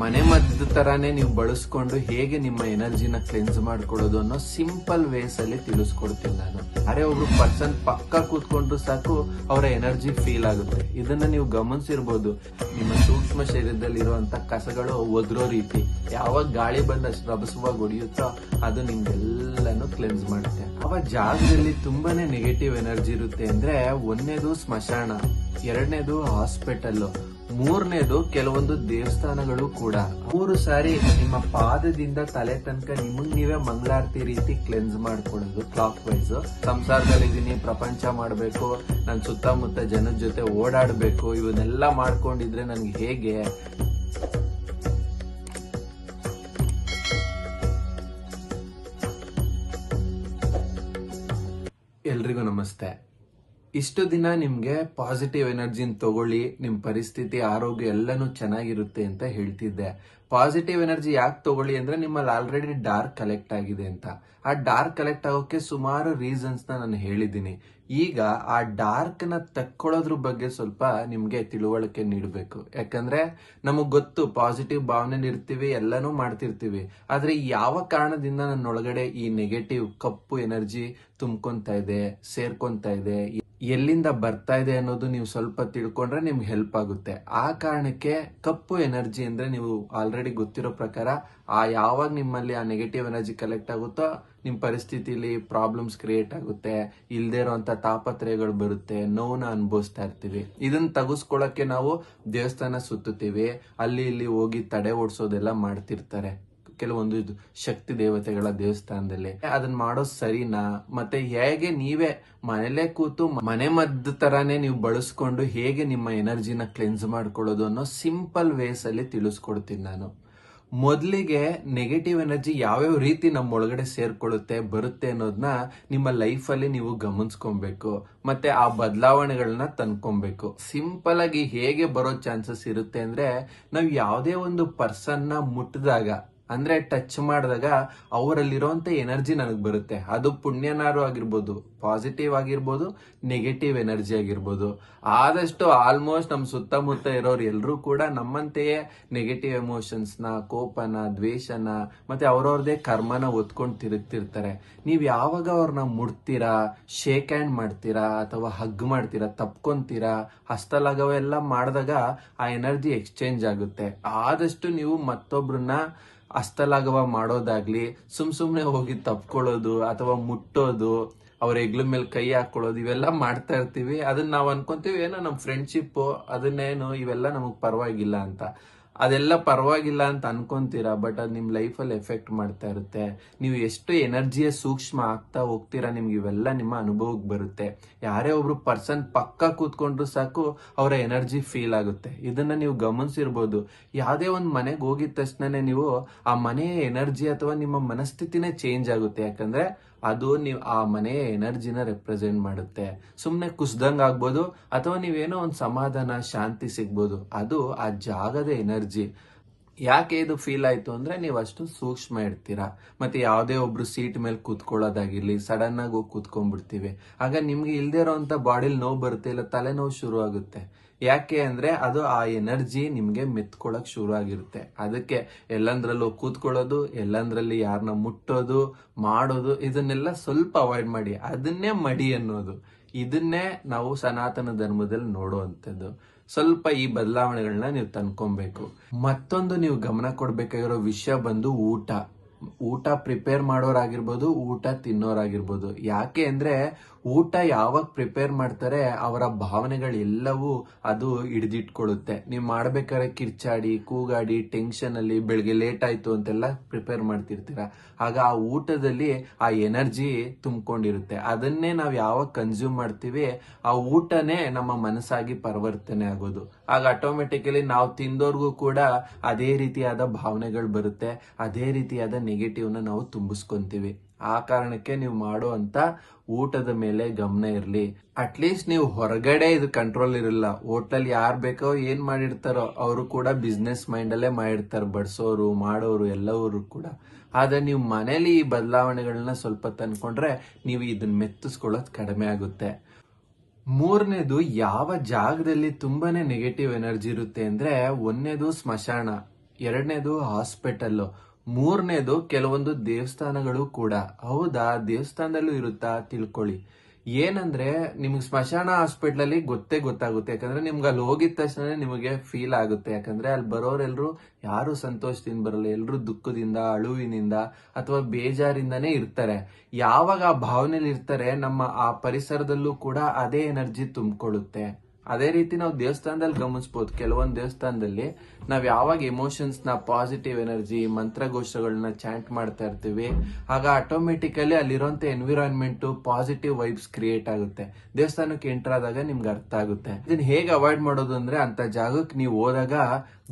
ಮನೆ ಮದ್ದು ತರಾನೇ ನೀವು ಬಳಸ್ಕೊಂಡು ಹೇಗೆ ನಿಮ್ಮ ಎನರ್ಜಿನ ಕ್ಲೆನ್ಸ್ ಮಾಡ್ಕೊಳ್ಳೋದು ಅನ್ನೋ ಸಿಂಪಲ್ ವೇಸ್ ಅಲ್ಲಿ ತಿಳಿಸ್ಕೊಡ್ತೀನಿ ನಾನು. ಅರೆ, ಒಬ್ರು ಪರ್ಸನ್ ಪಕ್ಕ ಕೂತ್ಕೊಂಡ್ರು ಸಾಕು, ಅವರ ಎನರ್ಜಿ ಫೀಲ್ ಆಗುತ್ತೆ. ಇದನ್ನ ನೀವು ಗಮನಿಸಿರ್ಬೋದು. ನಿಮ್ಮ ಸೂಕ್ಷ್ಮ ಶರೀರದಲ್ಲಿ ಇರುವಂತ ಕಸಗಳು ಒದರೋ ರೀತಿ. ಯಾವಾಗ ಗಾಳಿ ಬಂದ ರಭಸವಾಗಿ ಹೊಡಿಯುತ್ತೋ ಅದು ನಿಮ್ಗೆಲ್ಲಾನು ಕ್ಲೆನ್ಸ್ ಮಾಡುತ್ತೆ. ಅವ ಜಾಗದಲ್ಲಿ ತುಂಬಾನೇ ನೆಗೆಟಿವ್ ಎನರ್ಜಿ ಇರುತ್ತೆ ಅಂದ್ರೆ ಒಂದೇದು ಸ್ಮಶಾನ. ಎರಡನೇದು ಹಾಸ್ಪಿಟಲ್ ಮೂರನೇದು ಕೆಲವೊಂದು ದೇವಸ್ಥಾನಗಳು ಕೂಡ. ಮೂರು ಸಾರಿ ನಿಮ್ಮ ಪಾದದಿಂದ ತಲೆ ತನಕ ನಿಮಗ್ ನೀವೇ ಮಂಗಳಾರತಿ ರೀತಿ ಕ್ಲೆನ್ಸ್ ಮಾಡ್ಕೊಳ್ಳೋದು ಕ್ಲಾಕ್ ವೈಸ್ ಸಂಸಾರದಲ್ಲಿ ಇದೀನಿ, ಪ್ರಪಂಚ ಮಾಡಬೇಕು, ನನ್ ಸುತ್ತಮುತ್ತ ಜನದ ಜೊತೆ ಓಡಾಡಬೇಕು, ಇವನ್ನೆಲ್ಲ ಮಾಡ್ಕೊಂಡಿದ್ರೆ ನನ್ಗೆ ಹೇಗೆ? ಎಲ್ರಿಗೂ ನಮಸ್ತೆ. ಇಷ್ಟು ದಿನ ನಿಮಗೆ ಪಾಸಿಟಿವ್ ಎನರ್ಜಿನ ತಗೊಳ್ಳಿ ನಿಮ್ಮ ಪರಿಸ್ಥಿತಿ ಆರೋಗ್ಯ ಎಲ್ಲನೂ ಚೆನ್ನಾಗಿರುತ್ತೆ ಅಂತ ಹೇಳ್ತಿದ್ದೆ. ಪಾಸಿಟಿವ್ ಎನರ್ಜಿ ಯಾಕೆ ತಗೊಳ್ಳಿ ಅಂದ್ರೆ ನಿಮ್ಮಲ್ಲಿ ಆಲ್ರೆಡಿ ಡಾರ್ಕ್ ಕಲೆಕ್ಟ್ ಆಗಿದೆ ಅಂತ. ಆ ಡಾರ್ಕ್ ಕಲೆಕ್ಟ್ ಆಗೋಕೆ ಸುಮಾರು ರೀಸನ್ಸ್ ನಾನು ಹೇಳಿದ್ದೀನಿ. ಈಗ ಆ ಡಾರ್ಕ್ನ ತಕ್ಕೊಳ್ಳೋದ್ರ ಬಗ್ಗೆ ಸ್ವಲ್ಪ ನಿಮ್ಗೆ ತಿಳುವಳಿಕೆ ನೀಡಬೇಕು. ಯಾಕಂದ್ರೆ ನಮಗ್ ಗೊತ್ತು ಪಾಸಿಟಿವ್ ಭಾವನೆ ಇರ್ತೀವಿ, ಎಲ್ಲಾನು ಮಾಡ್ತಿರ್ತೀವಿ. ಆದ್ರೆ ಯಾವ ಕಾರಣದಿಂದ ನನ್ನ ಒಳಗಡೆ ಈ ನೆಗೆಟಿವ್ ಕಪ್ಪು ಎನರ್ಜಿ ತುಂಬ್ಕೊಂತ ಇದೆ, ಸೇರ್ಕೊಂತ ಇದೆ, ಎಲ್ಲಿಂದ ಬರ್ತಾ ಇದೆ ಅನ್ನೋದು ನೀವು ಸ್ವಲ್ಪ ತಿಳ್ಕೊಂಡ್ರೆ ನಿಮ್ಗೆ ಹೆಲ್ಪ್ ಆಗುತ್ತೆ. ಆ ಕಾರಣಕ್ಕೆ ಕಪ್ಪು ಎನರ್ಜಿ ಅಂದ್ರೆ ನೀವು ಆಲ್ರೆಡಿ ಗೊತ್ತಿರೋ ಪ್ರಕಾರ ಆ ಯಾವಾಗ ನಿಮ್ಮಲ್ಲಿ ಆ ನೆಗೆಟಿವ್ ಎನರ್ಜಿ ಕಲೆಕ್ಟ್ ಆಗುತ್ತೋ ನಿಮ್ಮ ಪರಿಸ್ಥಿತಿಲಿ ಪ್ರಾಬ್ಲಮ್ಸ್ ಕ್ರಿಯೇಟ್ ಆಗುತ್ತೆ ಇಲ್ಲದೆ ಇರುವಂತ ತಾಪತ್ರಯಗಳು ಬರುತ್ತೆ ನೋವನ್ನ ಅನುಭವಿಸ್ತಾ ಇರ್ತೀವಿ. ಇದನ್ನ ತಗಸ್ಕೊಳಕ್ಕೆ ನಾವು ದೇವಸ್ಥಾನ ಸುತ್ತುತ್ತೀವಿ, ಅಲ್ಲಿ ಇಲ್ಲಿ ಹೋಗಿ ತಡೆ ಓಡಿಸೋದೆಲ್ಲ ಮಾಡ್ತಿರ್ತಾರೆ. ಕೆಲವೊಂದು ಶಕ್ತಿ ದೇವತೆಗಳ ದೇವಸ್ಥಾನದಲ್ಲಿ. ಅದನ್ನ ಮಾಡೋದು ಸರಿನಾ? ಮತ್ತೆ ಹೇಗೆ ನೀವೇ ಮನೇಲೆ ಕೂತು ಮನೆ ಮದ್ದು ತರಾನೇ ನೀವು ಬಳಸ್ಕೊಂಡು ಹೇಗೆ ನಿಮ್ಮ ಎನರ್ಜಿನ ಕ್ಲೆನ್ಸ್ ಮಾಡ್ಕೊಳ್ಳೋದು ಅನ್ನೋ ಸಿಂಪಲ್ ವೇಸ್ ಅಲ್ಲಿ ತಿಳಿಸ್ಕೊಡ್ತೀನಿ ನಾನು. ಮೊದಲಿಗೆ ನೆಗೆಟಿವ್ ಎನರ್ಜಿ ಯಾವ್ಯಾವ ರೀತಿ ನಮ್ಮ ಒಳಗಡೆ ಸೇರ್ಕೊಳ್ಳುತ್ತೆ, ಬರುತ್ತೆ ಅನ್ನೋದನ್ನ ನಿಮ್ಮ ಲೈಫಲ್ಲಿ ನೀವು ಗಮನಿಸ್ಕೊಬೇಕು. ಮತ್ತೆ ಆ ಬದಲಾವಣೆಗಳನ್ನ ತಂದ್ಕೊಬೇಕು. ಸಿಂಪಲ್ ಆಗಿ ಹೇಗೆ ಬರೋ ಚಾನ್ಸಸ್ ಇರುತ್ತೆ ಅಂದ್ರೆ ನಾವು ಯಾವುದೇ ಒಂದು ಪರ್ಸನ್ನ ಮುಟ್ಟಿದಾಗ ಅಂದ್ರೆ ಟಚ್ ಮಾಡಿದಾಗ ಅವರಲ್ಲಿರುವಂತ ಎನರ್ಜಿ ನನಗೆ ಬರುತ್ತೆ. ಅದು ಪುಣ್ಯನಾರು ಆಗಿರ್ಬೋದು ಪಾಸಿಟಿವ್ ಆಗಿರ್ಬೋದು ನೆಗೆಟಿವ್ ಎನರ್ಜಿ ಆಗಿರ್ಬೋದು. ಆದಷ್ಟು ಆಲ್ಮೋಸ್ಟ್ ನಮ್ಮ ಸುತ್ತಮುತ್ತ ಇರೋರು ಎಲ್ಲರೂ ಕೂಡ ನಮ್ಮಂತೆಯೇ ನೆಗೆಟಿವ್ ಎಮೋಷನ್ಸ್ನ ಕೋಪನ, ದ್ವೇಷನ, ಮತ್ತೆ ಅವ್ರವ್ರದೇ ಕರ್ಮನ ಒತ್ಕೊಂಡು ತಿರುಗ್ತಿರ್ತಾರೆ. ನೀವು ಯಾವಾಗ ಅವ್ರನ್ನ ಮುಡ್ತೀರಾ ಶೇಕ್ ಹ್ಯಾಂಡ್ ಮಾಡ್ತೀರಾ, ಅಥವಾ ಹಗ್ ಮಾಡ್ತೀರಾ, ತಪ್ಕೊಂತೀರಾ ಹಸ್ತಲಾಗವೆಲ್ಲ ಮಾಡಿದಾಗ ಆ ಎನರ್ಜಿ ಎಕ್ಸ್ಚೇಂಜ್ ಆಗುತ್ತೆ. ಆದಷ್ಟು ನೀವು ಮತ್ತೊಬ್ರನ್ನ ಹಸ್ತಲಾಘವ ಮಾಡೋದಾಗ್ಲಿ, ಸುಮ್ ಸುಮ್ನೆ ಹೋಗಿ ತಪ್ಕೊಳ್ಳೋದು ಅಥವಾ ಮುಟ್ಟೋದು, ಅವ್ರ ಹೆಗ್ಲ ಮೇಲೆ ಕೈ ಹಾಕೊಳ್ಳೋದು, ಇವೆಲ್ಲ ಮಾಡ್ತಾ ಇರ್ತೀವಿ. ಅದನ್ನ ನಾವು ಅನ್ಕೊಂತೀವಿ, ಏನೋ ನಮ್ಮ ಫ್ರೆಂಡ್ಶಿಪ್ ಅದನ್ನೇನು ಇವೆಲ್ಲ ನಮಗ್ ಪರವಾಗಿಲ್ಲ ಅಂತ. ಅದೆಲ್ಲ ಪರವಾಗಿಲ್ಲ ಅಂತ ಅನ್ಕೊಂತೀರಾ? ಬಟ್ ಅದು ನಿಮ್ ಲೈಫಲ್ಲಿ ಎಫೆಕ್ಟ್ ಮಾಡ್ತಾ ಇರುತ್ತೆ. ನೀವು ಎಷ್ಟು ಎನರ್ಜಿಯ ಸೂಕ್ಷ್ಮ ಆಗ್ತಾ ಹೋಗ್ತೀರಾ ನಿಮ್ಗೆ ಇವೆಲ್ಲ ನಿಮ್ಮ ಅನುಭವಕ್ಕೆ ಬರುತ್ತೆ. ಯಾರೇ ಒಬ್ರು ಪರ್ಸನ್ ಪಕ್ಕ ಕೂತ್ಕೊಂಡ್ರು ಸಾಕು ಅವರ ಎನರ್ಜಿ ಫೀಲ್ ಆಗುತ್ತೆ. ಇದನ್ನ ನೀವು ಗಮನಿಸಿರ್ಬೋದು. ಯಾವುದೇ ಒಂದು ಮನೆಗೆ ಹೋಗಿದ ತಕ್ಷಣನೇ ನೀವು ಆ ಮನೆಯ ಎನರ್ಜಿ ಅಥವಾ ನಿಮ್ಮ ಮನಸ್ಥಿತಿನೇ ಚೇಂಜ್ ಆಗುತ್ತೆ. ಯಾಕಂದ್ರೆ ಅದು ನೀವು ಆ ಮನೆಯ ಎನರ್ಜಿನ ರೆಪ್ರೆಸೆಂಟ್ ಮಾಡುತ್ತೆ. ಸುಮ್ಮನೆ ಕುಸ್ದಂಗ್ ಆಗ್ಬೋದು, ಅಥವಾ ನೀವೇನೋ ಒಂದು ಸಮಾಧಾನ, ಶಾಂತಿ ಸಿಗ್ಬೋದು. ಅದು ಆ ಜಾಗದ ಎನರ್ಜಿ. ಯಾಕೆ ಇದು ಫೀಲ್ ಆಯ್ತು ಅಂದ್ರೆ ನೀವು ಅಷ್ಟು ಸೂಕ್ಷ್ಮ ಇರ್ತೀರಾ? ಮತ್ತೆ ಯಾವುದೇ ಒಬ್ರು ಸೀಟ್ ಮೇಲೆ ಕೂತ್ಕೊಳ್ಳೋದಾಗಿರಲಿ ಆಗಿ ಹೋಗಿ ಕೂತ್ಕೊಂಡ್ಬಿಡ್ತೀವಿ. ಆಗ ನಿಮ್ಗೆ ಇಲ್ದೇ ಇರೋವಂಥ ಬಾಡಿಲಿ ನೋವು ಬರುತ್ತೆ ಇಲ್ಲ ತಲೆನೋವು ಶುರು ಆಗುತ್ತೆ. ಯಾಕೆ ಅಂದ್ರೆ ಅದು ಆ ಎನರ್ಜಿ ನಿಮ್ಗೆ ಮೆತ್ಕೊಳಕ್ ಶುರು ಆಗಿರುತ್ತೆ. ಅದಕ್ಕೆ ಎಲ್ಲಂದ್ರಲ್ಲೂ ಕೂತ್ಕೊಳ್ಳೋದು, ಎಲ್ಲಂದ್ರಲ್ಲಿ ಯಾರನ್ನ ಮುಟ್ಟೋದು, ಮಾಡೋದು, ಇದನ್ನೆಲ್ಲ ಸ್ವಲ್ಪ ಅವಾಯ್ಡ್ ಮಾಡಿ. ಅದನ್ನೇ ಮಡಿ ಅನ್ನೋದು. ಇದನ್ನೇ ನಾವು ಸನಾತನ ಧರ್ಮದಲ್ಲಿ ನೋಡುವಂಥದ್ದು. ಸ್ವಲ್ಪ ಈ ಬದಲಾವಣೆಗಳನ್ನ ನೀವು ತಂದ್ಕೊಬೇಕು. ಮತ್ತೊಂದು ನೀವು ಗಮನ ಕೊಡ್ಬೇಕಾಗಿರೋ ವಿಷಯ ಬಂದು ಊಟ. ಊಟ ಪ್ರಿಪೇರ್ ಮಾಡೋರಾಗಿರ್ಬೋದು, ಊಟ ತಿನ್ನೋರಾಗಿರ್ಬೋದು. ಯಾಕೆ ಅಂದ್ರೆ ಊಟ ಯಾವಾಗ ಪ್ರಿಪೇರ್ ಮಾಡ್ತಾರೆ ಅವರ ಭಾವನೆಗಳೆಲ್ಲವೂ ಅದು ಹಿಡಿದಿಟ್ಕೊಳ್ಳುತ್ತೆ. ನೀವು ಮಾಡ್ಬೇಕಾದ್ರೆ ಕಿರ್ಚಾಡಿ, ಕೂಗಾಡಿ ಟೆನ್ಷನ್ ಅಲ್ಲಿ ಬೆಳಗ್ಗೆ ಲೇಟ್ ಆಯ್ತು ಅಂತೆಲ್ಲ ಪ್ರಿಪೇರ್ ಮಾಡ್ತಿರ್ತೀರ? ಆಗ ಆ ಊಟದಲ್ಲಿ ಆ ಎನರ್ಜಿ ತುಂಬಿಕೊಂಡಿರುತ್ತೆ. ಅದನ್ನೇ ನಾವು ಯಾವಾಗ ಕನ್ಸ್ಯೂಮ್ ಮಾಡ್ತೀವಿ, ಆ ಊಟನೇ ನಮ್ಮ ಮನಸ್ಸಾಗಿ ಪರಿವರ್ತನೆ ಆಗೋದು. ಆಗ ಆಟೋಮೆಟಿಕಲಿ ನಾವು ತಿಂದೋರ್ಗೂ ಕೂಡ ಅದೇ ರೀತಿಯಾದ ಭಾವನೆಗಳು ಬರುತ್ತೆ, ಅದೇ ರೀತಿಯಾದ ನೆಗೆಟಿವ್ನ ನಾವು ತುಂಬಿಸ್ಕೊಂತೀವಿ. ಆ ಕಾರಣಕ್ಕೆ ನೀವು ಮಾಡುವಂತ ಊಟದ ಮೇಲೆ ಗಮನ ಇರಲಿ. ಅಟ್ಲೀಸ್ಟ್ ನೀವು ಹೊರಗಡೆ ಇದು ಕಂಟ್ರೋಲ್ ಇರಲ್ಲ. ಹೋಟೆಲ್ ಯಾರು ಬೇಕೋ ಏನ್ ಮಾಡಿರ್ತಾರೋ ಅವರು ಕೂಡ ಬಿಸ್ನೆಸ್ ಮೈಂಡ್ ಅಲ್ಲೇ ಮಾಡಿರ್ತಾರೆ. ಬಡಿಸೋರು, ಮಾಡೋರು, ಎಲ್ಲವರು ಕೂಡ. ಆದ್ರೆ ನೀವು ಮನೇಲಿ ಈ ಬದಲಾವಣೆಗಳನ್ನ ಸ್ವಲ್ಪ ತಂದ್ಕೊಂಡ್ರೆ ನೀವು ಇದನ್ನ ಮೆತ್ತಿಸ್ಕೊಳ್ಳೋದು ಕಡಿಮೆ ಆಗುತ್ತೆ. ಮೂರನೇದು ಯಾವ ಜಾಗದಲ್ಲಿ ತುಂಬಾನೇ ನೆಗೆಟಿವ್ ಎನರ್ಜಿ ಇರುತ್ತೆ ಅಂದ್ರೆ, ಒಂದನೇದು ಸ್ಮಶಾನ, ಎರಡನೇದು ಹಾಸ್ಪಿಟಲ್ ಮೂರನೇದು ಕೆಲವೊಂದು ದೇವಸ್ಥಾನಗಳು ಕೂಡ. ಹೌದಾ? ದೇವಸ್ಥಾನದಲ್ಲೂ ಇರುತ್ತಾ? ತಿಳ್ಕೊಳ್ಳಿ. ಏನಂದ್ರೆ ನಿಮ್ಗೆ ಸ್ಮಶಾನ ಹಾಸ್ಪಿಟಲ್ ಅಲ್ಲಿ ಗೊತ್ತೇ ಗೊತ್ತಾಗುತ್ತೆ. ಯಾಕಂದ್ರೆ ನಿಮ್ಗೆ ಅಲ್ಲಿ ಹೋಗಿದ ತಕ್ಷಣ ನಿಮಗೆ ಫೀಲ್ ಆಗುತ್ತೆ. ಯಾಕಂದ್ರೆ ಅಲ್ಲಿ ಬರೋರೆಲ್ಲರೂ ಯಾರು ಸಂತೋಷದಿಂದ ಬರಲ್ಲ. ಎಲ್ಲರೂ ದುಃಖದಿಂದ, ಅಳುವಿನಿಂದ ಅಥವಾ ಬೇಜಾರಿಂದಾನೇ ಇರ್ತಾರೆ. ಯಾವಾಗ ಆ ಭಾವನೆಯಲ್ಲಿ ಇರ್ತಾರೆ, ನಮ್ಮ ಆ ಪರಿಸರದಲ್ಲೂ ಕೂಡ ಅದೇ ಎನರ್ಜಿ ತುಂಬಿಕೊಳ್ಳುತ್ತೆ. ಅದೇ ರೀತಿ ನಾವು ದೇವಸ್ಥಾನದಲ್ಲಿ ಗಮನಿಸಬಹುದು ಕೆಲವೊಂದು ದೇವಸ್ಥಾನದಲ್ಲಿ ನಾವು ಯಾವಾಗ ಎಮೋಷನ್ಸ್ನ ಪಾಸಿಟಿವ್ ಎನರ್ಜಿ ಮಂತ್ರಘೋಷಗಳನ್ನ ಚಾಂಟ್ ಮಾಡ್ತಾ ಇರ್ತೀವಿ, ಆಗ ಆಟೋಮೆಟಿಕಲಿ ಅಲ್ಲಿರುವಂತ ಎನ್ವಿರಾನ್ಮೆಂಟ್ ಪಾಸಿಟಿವ್ ವೈಬ್ಸ್ ಕ್ರಿಯೇಟ್ ಆಗುತ್ತೆ. ದೇವಸ್ಥಾನಕ್ಕೆ ಎಂಟರ್ ಆದಾಗ ನಿಮ್ಗೆ ಅರ್ಥ ಆಗುತ್ತೆ. ಇದನ್ನ ಹೇಗೆ ಅವಾಯ್ಡ್ ಮಾಡೋದು ಅಂದ್ರೆ ಅಂತ ಜಾಗಕ್ಕೆ ನೀವು ಹೋದಾಗ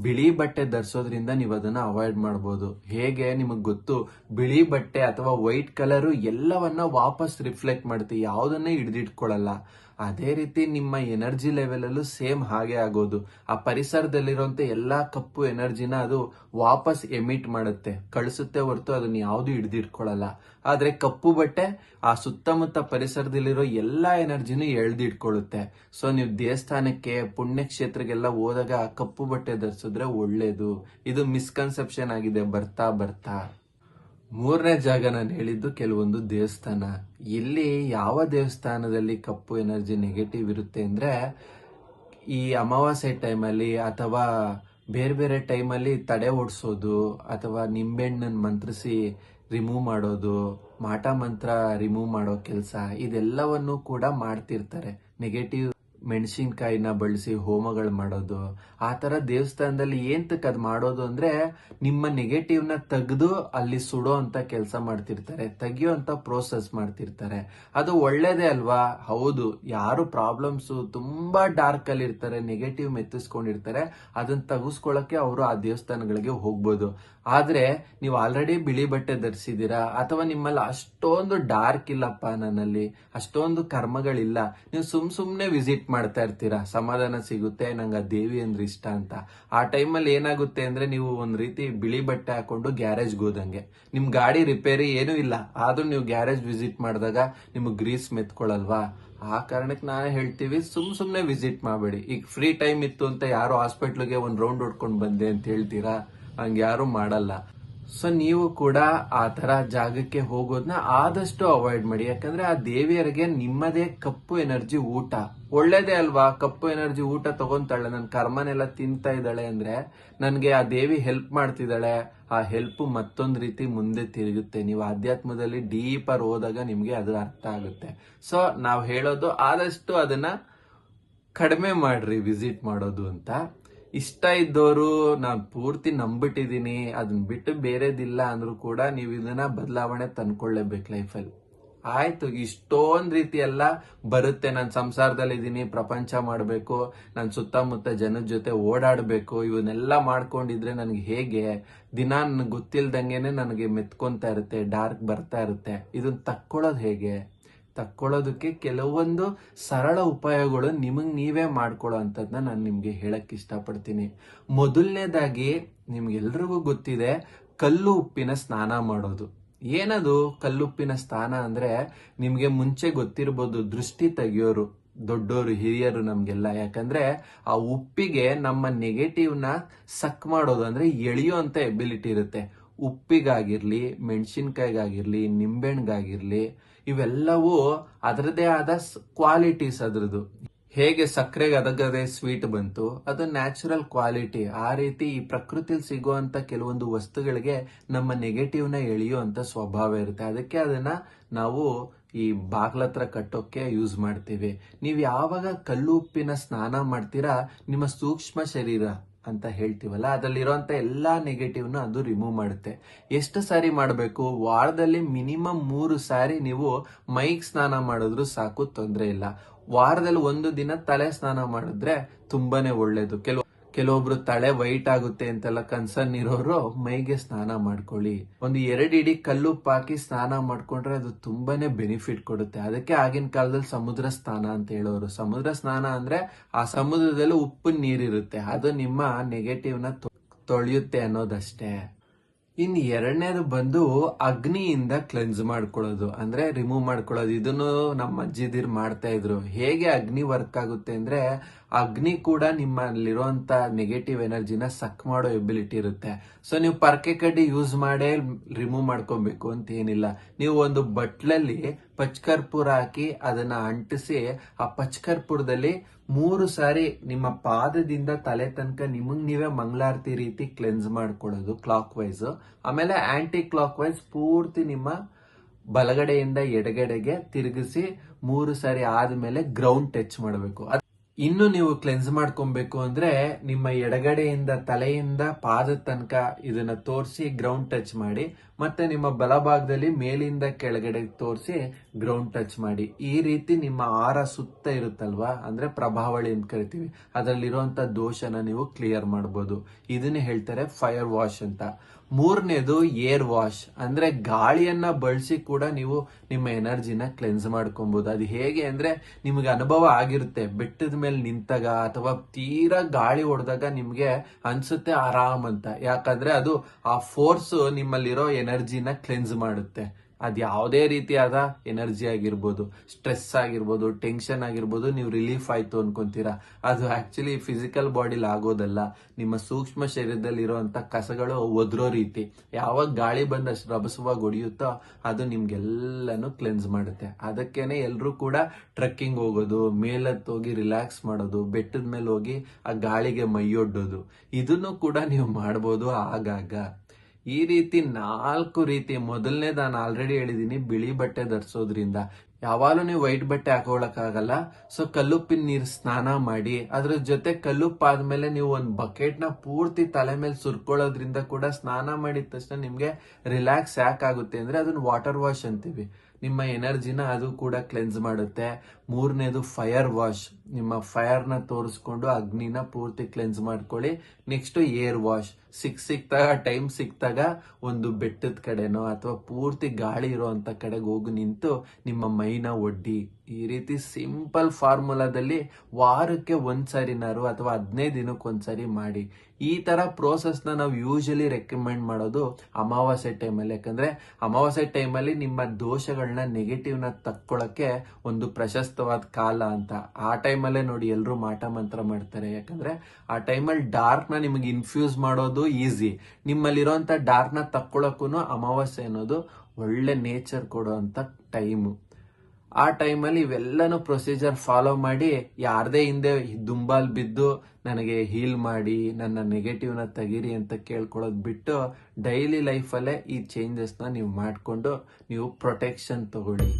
ಬಿಳಿ ಬಟ್ಟೆ ಧರಿಸೋದ್ರಿಂದ ನೀವು ಅದನ್ನ ಅವಾಯ್ಡ್ ಮಾಡಬಹುದು ಹೇಗೆ ನಿಮಗ್ ಗೊತ್ತು? ಬಿಳಿ ಬಟ್ಟೆ ಅಥವಾ ವೈಟ್ ಕಲರ್ ಎಲ್ಲವನ್ನ ವಾಪಸ್ ರಿಫ್ಲೆಕ್ಟ್ ಮಾಡುತ್ತೆ ಯಾವುದನ್ನೇ ಹಿಡಿದಿಟ್ಕೊಳ್ಳಲ್ಲ. ಅದೇ ರೀತಿ ನಿಮ್ಮ ಎನರ್ಜಿ ಲೆವೆಲಲ್ಲೂ ಸೇಮ್ ಹಾಗೆ ಆಗೋದು. ಆ ಪರಿಸರದಲ್ಲಿರುವಂತ ಎಲ್ಲಾ ಕಪ್ಪು ಎನರ್ಜಿನ ಅದು ವಾಪಸ್ ಎಮಿಟ್ ಮಾಡುತ್ತೆ. ಕಳಿಸುತ್ತೆ ಹೊರತು ಅದನ್ನ ಯಾವುದು ಹಿಡಿದಿಟ್ಕೊಳ್ಳಲ್ಲ. ಆದ್ರೆ ಕಪ್ಪು ಬಟ್ಟೆ ಆ ಸುತ್ತಮುತ್ತ ಪರಿಸರದಲ್ಲಿರೋ ಎಲ್ಲಾ ಎನರ್ಜಿನೂ ಎಳ್ದಿಟ್ಕೊಳ್ಳುತ್ತೆ. ಸೊ ನೀವು ದೇವಸ್ಥಾನಕ್ಕೆ ಪುಣ್ಯಕ್ಷೇತ್ರಗೆಲ್ಲ ಹೋದಾಗ ಕಪ್ಪು ಬಟ್ಟೆ ಧರಿಸಿದ್ರೆ ಒಳ್ಳೇದು. ಇದು ಮಿಸ್ಕನ್ಸೆಪ್ಷನ್ ಆಗಿದೆ. ಬರ್ತಾ ಬರ್ತಾ. ಮೂರನೇ ಜಾಗ ನಾನು ಹೇಳಿದ್ದು ಕೆಲವೊಂದು ದೇವಸ್ಥಾನ. ಇಲ್ಲಿ ಯಾವ ದೇವಸ್ಥಾನದಲ್ಲಿ ಕಪ್ಪು ಎನರ್ಜಿ ನೆಗೆಟಿವ್ ಇರುತ್ತೆ ಅಂದ್ರೆ, ಈ ಅಮಾವಾಸ್ಯೆ ಟೈಮಲ್ಲಿ ಅಥವಾ ಬೇರೆ ಬೇರೆ ಟೈಮಲ್ಲಿ ತಡೆ ಓಡಿಸೋದು ಅಥವಾ ನಿಂಬೆಹಣ್ಣನ್ನು ಮಂತ್ರಿಸಿ ರಿಮೂವ್ ಮಾಡೋದು, ಮಾಟ ಮಂತ್ರ ರಿಮೂವ್ ಮಾಡೋ ಕೆಲಸ, ಇದೆಲ್ಲವನ್ನು ಕೂಡ ಮಾಡ್ತಿರ್ತಾರೆ. ನೆಗೆಟಿವ್ ಮೆಣಸಿನ್ಕಾಯಿನ ಬಳಸಿ ಹೋಮಗಳು ಮಾಡೋದು, ಆ ತರ ದೇವಸ್ಥಾನದಲ್ಲಿ ತಕ್ಕ ಅದ್ ಮಾಡೋದು ಅಂದ್ರೆ ನಿಮ್ಮ ನೆಗೆಟಿವ್ನ ತೆಗೆದು ಅಲ್ಲಿ ಸುಡೋ ಅಂತ ಕೆಲಸ ಮಾಡ್ತಿರ್ತಾರೆ, ತೆಗಿಯೋ ಅಂತ ಪ್ರೋಸೆಸ್ ಮಾಡ್ತಿರ್ತಾರೆ. ಅದು ಒಳ್ಳೇದೇ ಅಲ್ವಾ? ಹೌದು. ಯಾರು ಪ್ರಾಬ್ಲಮ್ಸ್ ತುಂಬಾ ಡಾರ್ಕ್ ಅಲ್ಲಿ ಇರ್ತಾರೆ ನೆಗೆಟಿವ್ ಮೆತ್ತಿಸ್ಕೊಂಡಿರ್ತಾರೆ ಅದನ್ನ ತೆಗೆಸ್ಕೊಳಕ್ಕೆ ಅವರು ಆ ದೇವಸ್ಥಾನಗಳಿಗೆ ಹೋಗ್ಬೋದು. ಆದ್ರೆ ನೀವು ಆಲ್ರೆಡಿ ಬಿಳಿ ಬಟ್ಟೆ ಧರಿಸಿದ್ದೀರಾ ಅಥವಾ ನಿಮ್ಮಲ್ಲಿ ಅಷ್ಟೊಂದು ಡಾರ್ಕ್ ಇಲ್ಲಪ್ಪ ನನ್ನಲ್ಲಿ? ಅಷ್ಟೊಂದು ಕರ್ಮಗಳಿಲ್ಲ? ನೀವು ಸುಮ್ ಸುಮ್ನೆ ವಿಸಿಟ್ ಮಾಡ್ತಾ ಇರ್ತೀರಾ? ಸಮಾಧಾನ ಸಿಗುತ್ತೆ, ನಂಗೆ ಆ ದೇವಿ ಅಂದ್ರೆ ಇಷ್ಟ ಅಂತ. ಆ ಟೈಮಲ್ಲಿ ಏನಾಗುತ್ತೆ ಅಂದ್ರೆ ನೀವು ಒಂದ್ ರೀತಿ ಬಿಳಿ ಬಟ್ಟೆ ಹಾಕೊಂಡು ಗ್ಯಾರೇಜ್ಗೆ ಹೋದಂಗೆ. ನಿಮ್ ಗಾಡಿ ರಿಪೇರಿ ಏನೂ ಇಲ್ಲ. ಆದ್ರೂ ನೀವು ಗ್ಯಾರೇಜ್ ವಿಸಿಟ್ ಮಾಡಿದಾಗ ನಿಮ್ಗೆ ಗ್ರೀಸ್ ಮೆತ್ಕೊಳ್ಳಲ್ವಾ ಆ ಕಾರಣಕ್ಕೆ ನಾನು ಹೇಳ್ತೀವಿ, ಸುಮ್ ಸುಮ್ನೆ ವಿಸಿಟ್ ಮಾಡಬೇಡಿ. ಈಗ ಫ್ರೀ ಟೈಮ್ ಇತ್ತು ಅಂತ ಯಾರು ಹಾಸ್ಪಿಟ್ಲಿಗೆ ಒಂದು ರೌಂಡ್ ಹೊಡ್ಕೊಂಡು ಬಂದೆ ಅಂತ ಹೇಳ್ತೀರಾ? ಹಂಗ ಯಾರು ಮಾಡಲ್ಲ. ಸೊ ನೀವು ಕೂಡ ಆ ತರ ಜಾಗಕ್ಕೆ ಹೋಗೋದನ್ನ ಆದಷ್ಟು ಅವಾಯ್ಡ್ ಮಾಡಿ. ಯಾಕಂದ್ರೆ ಆ ದೇವಿಯರಿಗೆ ನಿಮ್ಮದೇ ಕಪ್ಪು ಎನರ್ಜಿ ಊಟ. ಒಳ್ಳೇದೇ ಅಲ್ವಾ? ಕಪ್ಪು ಎನರ್ಜಿ ಊಟ ತಗೊಂತಾಳೆ. ನನ್ನ ಕರ್ಮನೆಲ್ಲ ತಿಂತಾ ಇದ್ದಾಳೆ ಅಂದ್ರೆ ನನಗೆ ಆ ದೇವಿ ಹೆಲ್ಪ್ ಮಾಡ್ತಿದ್ದಾಳೆ. ಆ ಹೆಲ್ಪ್ ಮತ್ತೊಂದು ರೀತಿ ಮುಂದೆ ತಿರುಗುತ್ತೆ. ನೀವು ಆಧ್ಯಾತ್ಮದಲ್ಲಿ ಡೀಪರ್ ಹೋದಾಗ ನಿಮ್ಗೆ ಅದು ಅರ್ಥ ಆಗುತ್ತೆ. ಸೊ ನಾವು ಹೇಳೋದು ಆದಷ್ಟು ಅದನ್ನ ಕಡಿಮೆ ಮಾಡ್ರಿ ವಿಸಿಟ್ ಮಾಡೋದು ಅಂತ. ಇಷ್ಟ ಇದ್ದವರು ನಾನು ಪೂರ್ತಿ ನಂಬಿಟ್ಟಿದ್ದೀನಿ ಅದನ್ನ ಬಿಟ್ಟು ಬೇರೆದಿಲ್ಲ ಅಂದ್ರೂ ಕೂಡ ನೀವು ಇದನ್ನ ಬದಲಾವಣೆ ತಂದ್ಕೊಳ್ಳೇಬೇಕು ಲೈಫಲ್ಲಿ. ಆಯ್ತು, ಇಷ್ಟೊಂದು ರೀತಿ ಎಲ್ಲ ಬರುತ್ತೆ. ನಾನು ಸಂಸಾರದಲ್ಲಿ ಇದ್ದೀನಿ ಪ್ರಪಂಚ ಮಾಡಬೇಕು, ನಾನು ಸುತ್ತಮುತ್ತ ಜನದ ಜೊತೆ ಓಡಾಡಬೇಕು, ಇವನ್ನೆಲ್ಲ ಮಾಡ್ಕೊಂಡಿದ್ರೆ ನನಗೆ ಹೇಗೆ? ದಿನ ನನ್ಗೆ ಗೊತ್ತಿಲ್ದಂಗೆನೆ ನನಗೆ ಮೆತ್ಕೊಂತಾ ಇರುತ್ತೆ, ಡಾರ್ಕ್ ಬರ್ತಾ ಇರುತ್ತೆ. ಇದನ್ನ ತಕ್ಕೊಳ್ಳೋದು ಹೇಗೆ? ತಕ್ಕೊಳ್ಳೋದಕ್ಕೆ ಕೆಲವೊಂದು ಸರಳ ಉಪಾಯಗಳು ನಿಮಗೆ ನೀವೇ ಮಾಡ್ಕೊಳ್ಳೋ ಅಂಥದ್ದನ್ನ ನಾನು ನಿಮಗೆ ಹೇಳಕ್ಕೆ ಇಷ್ಟಪಡ್ತೀನಿ. ಮೊದಲನೇದಾಗಿ ನಿಮ್ಗೆಲ್ರಿಗೂ ಗೊತ್ತಿದೆ ಕಲ್ಲು ಉಪ್ಪಿನ ಸ್ನಾನ ಮಾಡೋದು. ಏನದು ಕಲ್ಲುಪ್ಪಿನ ಸ್ನಾನ ಅಂದ್ರೆ ನಿಮಗೆ ಮುಂಚೆ ಗೊತ್ತಿರ್ಬೋದು ದೃಷ್ಟಿ ತೆಗಿಯೋರು, ದೊಡ್ಡೋರು, ಹಿರಿಯರು ನಮಗೆಲ್ಲ. ಯಾಕಂದ್ರೆ ಆ ಉಪ್ಪಿಗೆ ನಮ್ಮ ನೆಗೆಟಿವ್ನ ಸಕ್ ಮಾಡೋದು ಅಂದ್ರೆ ಎಳೆಯೋ ಅಂತ ಎಬಿಲಿಟಿ ಇರುತ್ತೆ. ಉಪ್ಪಿಗಾಗಿರ್ಲಿ, ಮೆಣಸಿನ್ಕಾಯಿಗಾಗಿರ್ಲಿ ನಿಂಬೆಹಣ್ಗಾಗಿರ್ಲಿ ಇವೆಲ್ಲವೂ ಅದರದೇ ಆದ ಕ್ವಾಲಿಟೀಸ್ ಅದರದು ಹೇಗೆ ಸಕ್ಕರೆಗೆ ಅದಗದೆ ಸ್ವೀಟ್ ಬಂತು, ಅದು ನ್ಯಾಚುರಲ್ ಕ್ವಾಲಿಟಿ ಆ ರೀತಿ ಈ ಪ್ರಕೃತಿಲಿ ಸಿಗುವಂತ ಕೆಲವೊಂದು ವಸ್ತುಗಳಿಗೆ ನಮ್ಮ ನೆಗೆಟಿವ್ನ ಎಳೆಯುವಂತ ಸ್ವಭಾವ ಇರುತ್ತೆ. ಅದಕ್ಕೆ ಅದನ್ನ ನಾವು ಈ ಬಾಗ್ಲತ್ರ ಕಟ್ಟೋಕೆ ಯೂಸ್ ಮಾಡ್ತೀವಿ. ನೀವು ಯಾವಾಗ ಕಲ್ಲು ಉಪ್ಪಿನ ಸ್ನಾನ ಮಾಡ್ತೀರಾ, ನಿಮ್ಮ ಸೂಕ್ಷ್ಮ ಶರೀರ ಅಂತ ಹೇಳ್ತೀವಲ್ಲ, ಅದರಲ್ಲಿರುವಂತ ಎಲ್ಲಾ ನೆಗೆಟಿವ್ನ ಅದು ರಿಮೂವ್ ಮಾಡುತ್ತೆ. ಎಷ್ಟು ಸಾರಿ ಮಾಡಬೇಕು? ವಾರದಲ್ಲಿ ಮಿನಿಮಮ್ ಮೂರು ಸಾರಿ ನೀವು ಮೈಕ್ ಸ್ನಾನ ಮಾಡಿದ್ರು ಸಾಕು, ತೊಂದರೆ ಇಲ್ಲ. ವಾರದಲ್ಲಿ ಒಂದು ದಿನ ತಲೆ ಸ್ನಾನ ಮಾಡಿದ್ರೆ ತುಂಬಾನೇ ಒಳ್ಳೇದು. ಕೆಲವು ಕೆಲವೊಬ್ರು ತಳೆ ವೈಟ್ ಆಗುತ್ತೆ ಅಂತೆಲ್ಲ ಕನ್ಸರ್ನ್ ಇರೋರು ಮೈಗೆ ಸ್ನಾನ ಮಾಡ್ಕೊಳ್ಳಿ. ಒಂದು ಎರಡು ಇಡೀ ಕಲ್ಲು ಹಾಕಿ ಸ್ನಾನ ಮಾಡ್ಕೊಂಡ್ರೆ ಅದು ತುಂಬಾನೇ ಬೆನಿಫಿಟ್ ಕೊಡುತ್ತೆ. ಅದಕ್ಕೆ ಆಗಿನ ಕಾಲದಲ್ಲಿ ಸಮುದ್ರ ಸ್ನಾನ ಅಂತ ಹೇಳೋರು. ಸಮುದ್ರ ಸ್ನಾನ ಅಂದ್ರೆ ಆ ಸಮುದ್ರದಲ್ಲಿ ಉಪ್ಪು ನೀರಿರುತ್ತೆ. ಅದು ನಿಮ್ಮ ನೆಗೆಟಿವ್ನ ತೊಳೆಯುತ್ತೆ ಅನ್ನೋದಷ್ಟೇ. ಇನ್ ಎರಡನೇದು ಬಂದು ಅಗ್ನಿಯಿಂದ ಕ್ಲೆನ್ಸ್ ಮಾಡ್ಕೊಳ್ಳೋದು. ಅಂದ್ರೆ ರಿಮೂವ್ ಮಾಡ್ಕೊಳ್ಳೋದು. ಇದನ್ನು ನಮ್ಮ ಅಜ್ಜಿದಿರ್ ಮಾಡ್ತಾ ಇದ್ರು. ಹೇಗೆ ಅಗ್ನಿ ವರ್ಕ್ ಆಗುತ್ತೆ ಅಂದ್ರೆ ಅಗ್ನಿ ಕೂಡ ನಿಮ್ಮಲ್ಲಿರುವಂತ ನೆಗೆಟಿವ್ ಎನರ್ಜಿನ ಸಕ್ ಮಾಡೋ ಎಬಿಲಿಟಿ ಇರುತ್ತೆ. ಸೊ ನೀವು ಪರ್ಕೆ ಕಡ್ಡಿ ಯೂಸ್ ಮಾಡೇ ರಿಮೂವ್ ಮಾಡ್ಕೊಬೇಕು ಅಂತ ಏನಿಲ್ಲ. ನೀವು ಒಂದು ಬಟ್ಲಲ್ಲಿ ಪಚ್ಕರ್ಪೂರ ಹಾಕಿ ಅದನ್ನ ಅಂಟಿಸಿ ಆ ಪಚ್ಕರ್ಪೂರದಲ್ಲಿ ಮೂರು ಸಾರಿ ನಿಮ್ಮ ಪಾದದಿಂದ ತಲೆ ತನಕ ನಿಮಗ್ ನೀವೇ ಮಂಗಳಾರತಿ ರೀತಿ ಕ್ಲೆನ್ಸ್ ಮಾಡ್ಕೊಳ್ಳೋದು ಕ್ಲಾಕ್ ವೈಸ್ ಆಮೇಲೆ ಆಂಟಿ ಕ್ಲಾಕ್ ವೈಸ್ ಪೂರ್ತಿ ನಿಮ್ಮ ಬಲಗಡೆಯಿಂದ ಎಡಗಡೆಗೆ ತಿರುಗಿಸಿ ಮೂರು ಸಾರಿ ಆದ್ಮೇಲೆ ಗ್ರೌಂಡ್ ಟಚ್ ಮಾಡಬೇಕು. ಇನ್ನು ನೀವು ಕ್ಲೆನ್ಸ್ ಮಾಡ್ಕೊಬೇಕು ಅಂದ್ರೆ ನಿಮ್ಮ ಎಡಗಡೆಯಿಂದ ತಲೆಯಿಂದ ಪಾದದ ತನಕ ಇದನ್ನ ತೋರಿಸಿ ಗ್ರೌಂಡ್ ಟಚ್ ಮಾಡಿ, ಮತ್ತೆ ನಿಮ್ಮ ಬಲಭಾಗದಲ್ಲಿ ಮೇಲಿಂದ ಕೆಳಗಡೆ ತೋರಿಸಿ ಗ್ರೌಂಡ್ ಟಚ್ ಮಾಡಿ. ಈ ರೀತಿ ನಿಮ್ಮ ಆರ ಸುತ್ತ ಇರುತ್ತಲ್ವಾ? ಅಂದ್ರೆ ಪ್ರಭಾವಳಿ ಅಂತ ಕರಿತೀವಿ. ಅದರಲ್ಲಿರುವಂತ ದೋಷನ ನೀವು ಕ್ಲಿಯರ್ ಮಾಡ್ಬೋದು. ಇದನ್ನೇ ಹೇಳ್ತಾರೆ ಫೈರ್ ವಾಶ್ ಅಂತ. ಮೂರನೇದು ಏರ್ ವಾಶ್. ಅಂದ್ರೆ ಗಾಳಿಯನ್ನ ಬಳಸಿ ಕೂಡ ನೀವು ನಿಮ್ಮ ಎನರ್ಜಿನ ಕ್ಲೆನ್ಸ್ ಮಾಡ್ಕೊಬಹುದು ಅದು ಹೇಗೆ ಅಂದ್ರೆ ನಿಮಗೆ ಅನುಭವ ಆಗಿರುತ್ತೆ. ಬೆಟ್ಟದ ಮೇಲೆ ನಿಂತಾಗ ಅಥವಾ ತೀರಾ ಗಾಳಿ ಹೊಡೆದಾಗ ನಿಮ್ಗೆ ಅನ್ಸುತ್ತೆ ಆರಾಮ್ ಅಂತ. ಯಾಕಂದ್ರೆ ಅದು ಆ ಫೋರ್ಸ್ ನಿಮ್ಮಲ್ಲಿರೋ ಎನರ್ಜಿನ ಕ್ಲೆನ್ಸ್ ಮಾಡುತ್ತೆ. ಅದು ಯಾವುದೇ ರೀತಿಯಾದ ಎನರ್ಜಿ ಆಗಿರ್ಬೋದು, ಸ್ಟ್ರೆಸ್ ಆಗಿರ್ಬೋದು, ಟೆನ್ಷನ್ ಆಗಿರ್ಬೋದು, ನೀವು ರಿಲೀಫ್ ಆಯ್ತು ಅನ್ಕೊಂತೀರಾ? ಅದು ಆಕ್ಚುಲಿ ಫಿಸಿಕಲ್ ಬಾಡಿಲಿ ಆಗೋದಲ್ಲ. ನಿಮ್ಮ ಸೂಕ್ಷ್ಮ ಶರೀರದಲ್ಲಿ ಇರುವಂತ ಕಸಗಳು ಒದ್ರೋ ರೀತಿ. ಯಾವಾಗ ಗಾಳಿ ಬಂದಷ್ಟು ರಭಸವಾಗಿ ಹೊಡೆಯುತ್ತೋ ಅದು ನಿಮ್ಗೆಲ್ಲನೂ ಕ್ಲೆನ್ಸ್ ಮಾಡುತ್ತೆ. ಅದಕ್ಕೇನೆ ಎಲ್ಲರೂ ಕೂಡ ಟ್ರಕ್ಕಿಂಗ್ ಹೋಗೋದು, ಮೇಲತ್ತು ಹೋಗಿ ರಿಲ್ಯಾಕ್ಸ್ ಮಾಡೋದು, ಬೆಟ್ಟದ ಮೇಲೆ ಹೋಗಿ ಆ ಗಾಳಿಗೆ ಮೈಯೊಡ್ಡೋದು. ಇದನ್ನು ಕೂಡ ನೀವು ಮಾಡ್ಬೋದು ಆಗಾಗ. ಈ ರೀತಿ ನಾಲ್ಕು ರೀತಿ ಮೊದಲನೇ ನಾನು ಆಲ್ರೆಡಿ ಹೇಳಿದೀನಿ, ಬಿಳಿ ಬಟ್ಟೆ ಧರಿಸೋದ್ರಿಂದ. ಯಾವಾಗಲೂ ನೀವು ವೈಟ್ ಬಟ್ಟೆ ಹಾಕೊಳ್ಳೋಕ್ಕಾಗಲ್ಲ ಸೊ ಕಲ್ಲುಪ್ಪಿನ ನೀರು ಸ್ನಾನ ಮಾಡಿ, ಅದ್ರ ಜೊತೆ ಕಲ್ಲುಪ್ಪ ಆದ್ಮೇಲೆ ನೀವು ಒಂದು ಬಕೆಟ್ನ ಪೂರ್ತಿ ತಲೆ ಮೇಲೆ ಸುರ್ಕೊಳ್ಳೋದ್ರಿಂದ ಕೂಡ ಸ್ನಾನ ಮಾಡಿದ ತಕ್ಷಣ ನಿಮ್ಗೆ ರಿಲ್ಯಾಕ್ಸ್ ಯಾಕಾಗುತ್ತೆ ಅಂದ್ರೆ ಅದನ್ನ ವಾಟರ್ ವಾಶ್ ಅಂತೀವಿ. ನಿಮ್ಮ ಎನರ್ಜಿನ ಅದು ಕೂಡ ಕ್ಲೆನ್ಸ್ ಮಾಡುತ್ತೆ. ಮೂರನೇದು ಫೈರ್ ವಾಶ್ ನಿಮ್ಮ ಫೈರ್ನ ತೋರಿಸ್ಕೊಂಡು ಅಗ್ನಿನ ಪೂರ್ತಿ ಕ್ಲೆನ್ಸ್ ಮಾಡ್ಕೊಳ್ಳಿ. ನೆಕ್ಸ್ಟ್ ಏರ್ ವಾಶ್ ಸಿಕ್ ಸಿಕ್ತಾಗ ಟೈಮ್ ಸಿಕ್ತಾಗ ಒಂದು ಬೆಟ್ಟದ ಕಡೆನೋ ಅಥವಾ ಪೂರ್ತಿ ಗಾಳಿ ಇರುವಂತ ಕಡೆಗೆ ಹೋಗಿ ನಿಂತು ನಿಮ್ಮ ಮೈನ ಒಡ್ಡಿ. ಈ ರೀತಿ ಸಿಂಪಲ್ ಫಾರ್ಮುಲಾದಲ್ಲಿ ವಾರಕ್ಕೆ ಒಂದ್ಸರಿನಾರು ಅಥವಾ ಹದಿನೈದು ದಿನಕ್ಕೆ ಒಂದ್ಸರಿ ಮಾಡಿ. ಈ ತರ ಪ್ರೋಸೆಸ್ನ ನಾವು ಯೂಶಲಿ ರೆಕಮೆಂಡ್ ಮಾಡೋದು ಅಮಾವಾಸ್ಯೆ ಟೈಮಲ್ಲಿ ಯಾಕಂದ್ರೆ ಅಮಾವಾಸ್ಯೆ ಟೈಮಲ್ಲಿ ನಿಮ್ಮ ದೋಷಗಳನ್ನ ನೆಗೆಟಿವ್ನ ನ ತಕ್ಕೊಳಕ್ಕೆ ಒಂದು ಪ್ರಶಸ್ತವಾದ ಕಾಲ ಅಂತ. ಆ ಟೈಮಲ್ಲೇ ನೋಡಿ ಎಲ್ಲರೂ ಮಾಟ ಮಂತ್ರ ಮಾಡ್ತಾರೆ. ಯಾಕಂದ್ರೆ ಆ ಟೈಮಲ್ಲಿ ಡಾರ್ಕ್ನ ನಿಮಗೆ ಇನ್ಫ್ಯೂಸ್ ಮಾಡೋದು ಈಸಿ ನಿಮ್ಮಲ್ಲಿರುವಂತ ಡಾರ್ಕ್ನ ತಕ್ಕೊಳಕ್ಕೂ ಅಮಾವಾಸ್ಯೆ ಅನ್ನೋದು ಒಳ್ಳೆ ನೇಚರ್ ಕೊಡುವಂತ ಟೈಮು ಆ ಟೈಮಲ್ಲಿ ಇವೆಲ್ಲನೂ ಪ್ರೊಸೀಜರ್ ಫಾಲೋ ಮಾಡಿ ಯಾರದೇ ಹಿಂದೆ ದುಂಬಾಲ್ ಬಿದ್ದು ನನಗೆ ಹೀಲ್ ಮಾಡಿ, ನನ್ನ ನೆಗೆಟಿವ್ನ ತೆಗೀರಿ ಅಂತ ಕೇಳ್ಕೊಳ್ಳೋದು ಬಿಟ್ಟು ಡೈಲಿ ಲೈಫಲ್ಲೇ ಈ ಚೇಂಜಸ್ನ ನೀವು ಮಾಡಿಕೊಂಡು ನೀವು ಪ್ರೊಟೆಕ್ಷನ್ ತಗೊಳ್ಳಿ.